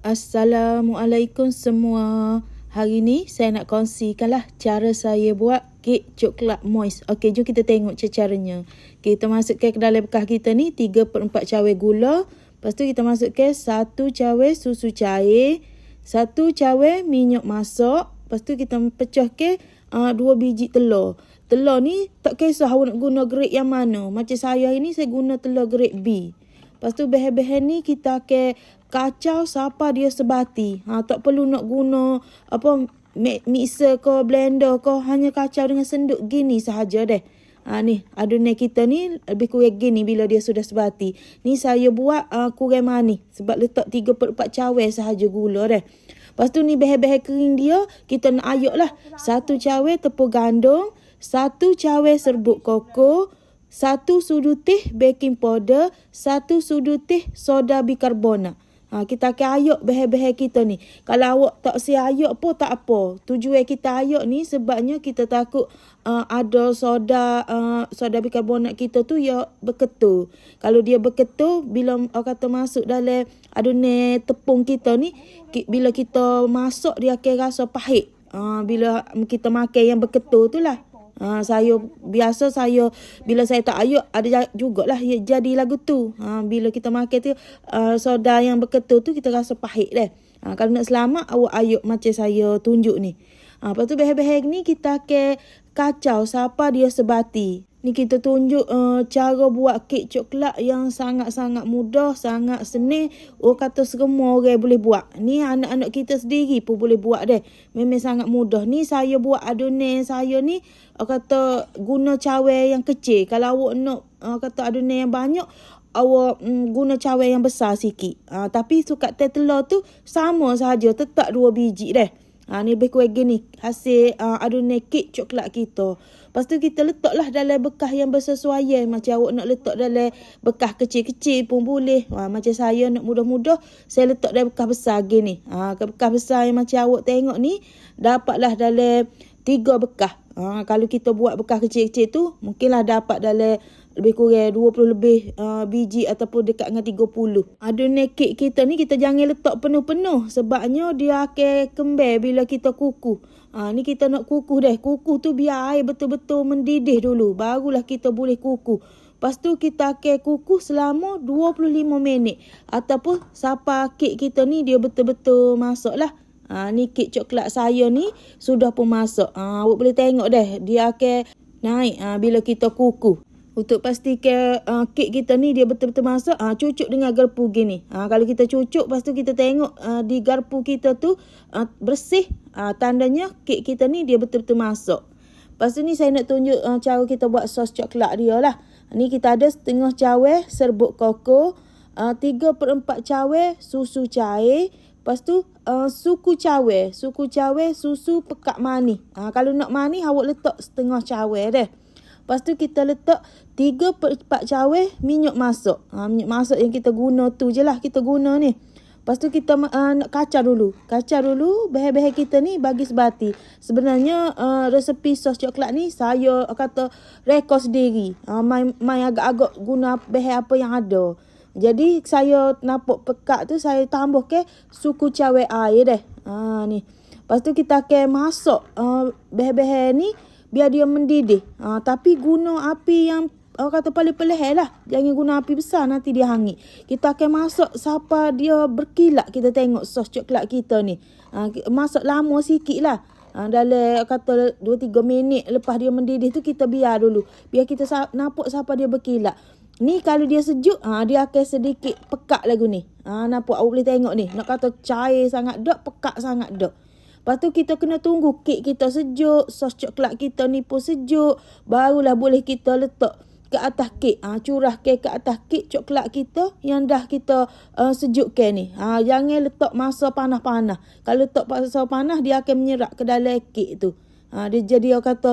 Assalamualaikum semua. Hari ni saya nak kongsikanlah cara saya buat kek coklat moist. Okey, jom kita tengok caranya. Kita masukkan ke dalam bekas kita ni 3 per 4 cawer gula. Lepas tu kita masukkan 1 cawer susu cair. 1 cawer minyak masak. Lepas tu kita pecahkan uh, 2 biji telur. Telur ni tak kisah awak nak guna grade yang mana. Macam saya ini saya guna telur grade B. Lepas tu bahan-bahan ni kita akan kacau siapa dia sebati. Ha, tak perlu nak guna apa mixer ke blender ke. Hanya kacau dengan senduk gini sahaja deh. Ha, ni adunan kita ni lebih kurang gini bila dia sudah sebati. Ni saya buat uh, kurang manis. Sebab letak 3 per 4 cawer sahaja gula deh. Lepas tu ni bahan-bahan kering dia kita nak ayuk lah. Satu cawer tepung gandum. Satu cawer serbuk koko satu sudu teh baking powder, satu sudu teh soda bikarbonat. Ha, kita akan ayuk bahan-bahan kita ni. Kalau awak tak si ayuk pun tak apa. Tujuan kita ayuk ni sebabnya kita takut uh, ada soda uh, soda bikarbonat kita tu ya berketul. Kalau dia berketul, bila orang kata masuk dalam adunan tepung kita ni, bila kita masuk dia akan rasa pahit. Uh, bila kita makan yang berketul tu lah. Ha, saya biasa saya bila saya tak ayuk ada jugalah ya, jadi lagu tu. Ha, bila kita makan tu uh, soda yang berketul tu kita rasa pahit deh. Ha, kalau nak selamat awak ayuk macam saya tunjuk ni. Ha, lepas tu behel-behel ni kita ke kacau siapa dia sebati. Ni kita tunjuk uh, cara buat kek coklat yang sangat-sangat mudah, sangat seni. Oh kata semua orang boleh buat. Ni anak-anak kita sendiri pun boleh buat deh. Memang sangat mudah. Ni saya buat adunan saya ni uh, kata guna cawer yang kecil. Kalau awak nak uh, kata adunan yang banyak, awak um, guna cawer yang besar sikit. Uh, tapi suka telur tu sama saja, tetap dua biji deh. Ha, ni lebih kurang gini hasil uh, adunan kek coklat kita. Lepas tu kita letaklah dalam bekas yang bersesuaian. Macam awak nak letak dalam bekas kecil-kecil pun boleh. Ha, macam saya nak mudah-mudah, saya letak dalam bekas besar gini. Ha, bekas besar yang macam awak tengok ni, dapatlah dalam tiga bekas. Ha, kalau kita buat bekas kecil-kecil tu, mungkinlah dapat dalam lebih kurang 20 lebih uh, biji ataupun dekat dengan 30. Adunan kek kita ni kita jangan letak penuh-penuh sebabnya dia akan kembang bila kita kukuh. Ha, ni kita nak kukuh deh. Kukuh tu biar air betul-betul mendidih dulu. Barulah kita boleh kukuh. Lepas tu kita akan kukuh selama 25 minit. Ataupun siapa kek kita ni dia betul-betul masuk lah. Ha, ni kek coklat saya ni sudah pun masuk. Ha, awak boleh tengok deh. Dia akan naik ha, bila kita kukuh. Untuk pastikan uh, kek kita ni dia betul-betul masak, uh, cucuk dengan garpu gini. Uh, kalau kita cucuk, lepas tu kita tengok uh, di garpu kita tu uh, bersih. Uh, tandanya kek kita ni dia betul-betul masak. Lepas tu ni saya nak tunjuk uh, cara kita buat sos coklat dia lah. Ni kita ada setengah cawer serbuk koko. Uh, tiga per empat cawer susu cair. Lepas tu uh, suku cawer. Suku cawer susu pekat manis. Uh, kalau nak manis awak letak setengah cawer deh. Lepas tu kita letak 3 per 4 cawer minyak masak. Ha, minyak masak yang kita guna tu je lah kita guna ni. Lepas tu kita uh, nak kacau dulu. Kacau dulu bahan-bahan kita ni bagi sebati. Sebenarnya uh, resepi sos coklat ni saya kata rekod sendiri. Uh, main, main agak-agak guna bahan apa yang ada. Jadi saya nampak pekat tu saya tambah ke suku cawer air deh. Ha, ni. Lepas tu kita akan masak uh, bahan-bahan ni biar dia mendidih. Ha, tapi guna api yang orang kata paling peleh lah. Jangan guna api besar nanti dia hangit. Kita akan masak siapa dia berkilat kita tengok sos coklat kita ni. Ha, masak lama sikit lah. Ha, dalam kata 2-3 minit lepas dia mendidih tu kita biar dulu. Biar kita nampak siapa dia berkilat. Ni kalau dia sejuk, ha, dia akan sedikit pekat lagu ni. Ha, nampak awak boleh tengok ni. Nak kata cair sangat dok, pekat sangat dok. Lepas tu kita kena tunggu kek kita sejuk, sos coklat kita ni pun sejuk, barulah boleh kita letak ke atas kek. Ha, curah kek ke atas kek coklat kita yang dah kita uh, sejukkan ni. Ha, jangan letak masa panas-panas. Kalau letak masa panas, dia akan menyerap ke dalam kek tu. Ha, dia jadi orang kata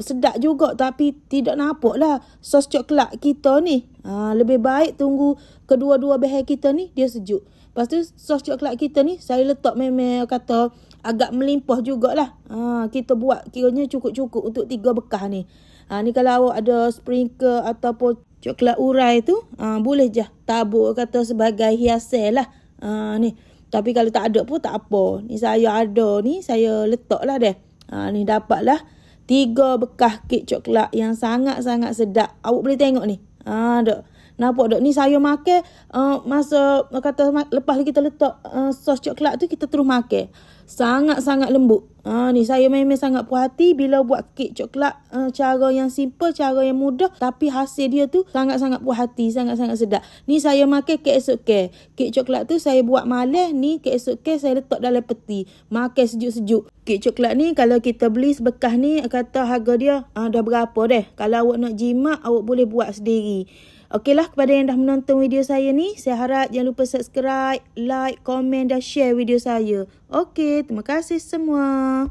sedap juga tapi tidak nampak lah sos coklat kita ni. Ha, lebih baik tunggu kedua-dua bahan kita ni dia sejuk. Lepas tu sos coklat kita ni saya letak memang kata agak melimpah jugalah. Ha, kita buat kiranya cukup-cukup untuk tiga bekas ni. Ha, ni kalau awak ada sprinkle ataupun coklat urai tu ha, boleh je tabur kata sebagai hiasan lah. Ha, ni. Tapi kalau tak ada pun tak apa. Ni saya ada ni, saya letaklah deh. Ha, ni dapatlah tiga bekas kek coklat yang sangat-sangat sedap. Awak boleh tengok ni. Ha, dok. Nampak tak? Ni saya makan uh, masa kata lepas kita letak uh, sos coklat tu kita terus makan. Sangat-sangat lembut. Ha, ni saya memang sangat puas hati bila buat kek coklat uh, cara yang simple, cara yang mudah tapi hasil dia tu sangat-sangat puas hati, sangat-sangat sedap. Ni saya makan kek esok ke. Kek coklat tu saya buat malam, ni kek esok ke saya letak dalam peti. Makan sejuk-sejuk. Kek coklat ni kalau kita beli sebekas ni kata harga dia uh, dah berapa deh. Kalau awak nak jimat awak boleh buat sendiri. Okeylah kepada yang dah menonton video saya ni, saya harap jangan lupa subscribe, like, komen dan share video saya. Okey, terima kasih semua.